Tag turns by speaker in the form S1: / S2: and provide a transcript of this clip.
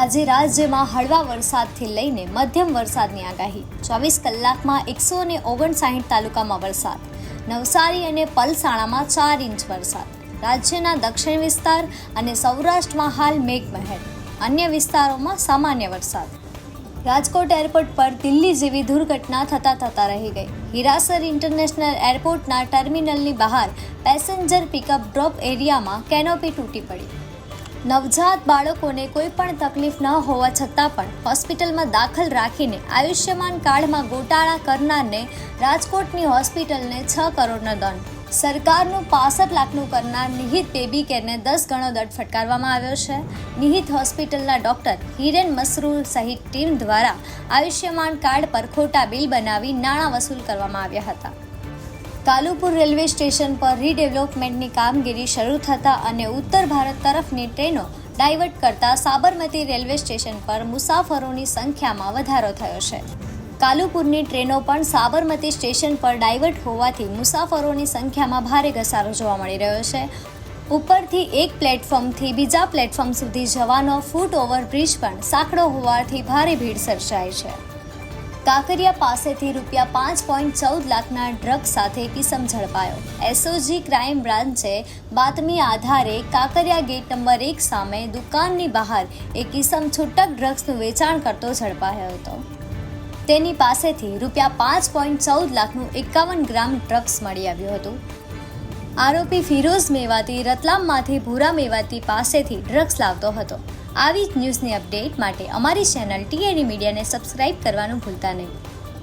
S1: આજે રાજ્યમાં હળવા વરસાદથી લઈને મધ્યમ વરસાદની આગાહી. ચોવીસ કલાકમાં એકસો ને ઓગણસાઠ તાલુકામાં વરસાદ. નવસારી અને પલસાણામાં ચાર ઇંચ વરસાદ. રાજ્યના દક્ષિણ વિસ્તાર અને સૌરાષ્ટ્રમાં હાલ મેઘમહેર. અન્ય વિસ્તારોમાં સામાન્ય વરસાદ. રાજકોટ એરપોર્ટ પર દિલ્હી જેવી દુર્ઘટના થતાં થતાં રહી ગઈ. હિરાસર ઇન્ટરનેશનલ એરપોર્ટના ટર્મિનલની બહાર પેસેન્જર પિકઅપ ડ્રોપ એરિયામાં કેનોપી તૂટી પડી. નવજાત બાળકોને કોઈ પણ તકલીફ ન હોવા છતાં પણ હોસ્પિટલમાં દાખલ રાખીને આયુષ્યમાન કાર્ડમાં ગોટાળા કરનારને રાજકોટની હોસ્પિટલને છ કરોડનો દંડ. સરકારનું પાસઠ લાખનું કરનાર નિહિત બેબી કેરને દસ ગણો દંડ ફટકારવામાં આવ્યો છે. નિહિત હોસ્પિટલના ડોક્ટર હિરેન મસરૂર સહિત ટીમ દ્વારા આયુષ્યમાન કાર્ડ પર ખોટા બિલ બનાવી નાણાં વસૂલ કરવામાં આવ્યા હતા. કાલુપુર રેલવે સ્ટેશન પર રીડેવલપમેન્ટની કામગીરી શરૂ થતાં અને ઉત્તર ભારત તરફની ટ્રેનો ડાયવર્ટ કરતા સાબરમતી રેલવે સ્ટેશન પર મુસાફરોની સંખ્યામાં વધારો થયો છે. કાલુપુરની ટ્રેનો પણ સાબરમતી સ્ટેશન પર ડાયવર્ટ હોવાથી મુસાફરોની સંખ્યામાં ભારે ઘસારો જોવા મળી રહ્યો છે. ઉપરથી એક પ્લેટફોર્મથી બીજા પ્લેટફોર્મ સુધી જવાનો ફૂટ ઓવરબ્રિજ પણ સાંકડો હોવાથી ભારે ભીડ સર્જાય છે. કાંકરિયા પાસેથી રૂપિયા પાંચ પોઈન્ટ ચૌદ લાખના ડ્રગ્સ સાથે કિસમ ઝડપાયો. એસઓજી ક્રાઇમ બ્રાન્ચે બાતમી આધારે કાંકરિયા ગેટ નંબર એક સામે દુકાનની બહાર એક કિસમ છૂટક ડ્રગ્સનું વેચાણ કરતો ઝડપાયો હતો. તેની પાસેથી રૂપિયા પાંચ પોઈન્ટ ચૌદ લાખનું એકાવન ગ્રામ ડ્રગ્સ મળી આવ્યું હતું. આરોપી ફિરોઝ મેવાતી, રતલામમાંથી ભૂરા મેવાતી પાસેથી ડ્રગ્સ લાવતો હતો. આવી જ ન્યૂઝની અપડેટ માટે અમારી ચેનલ ટીએની મીડિયાને સબસ્ક્રાઇબ કરવાનું ભૂલતા નહીં.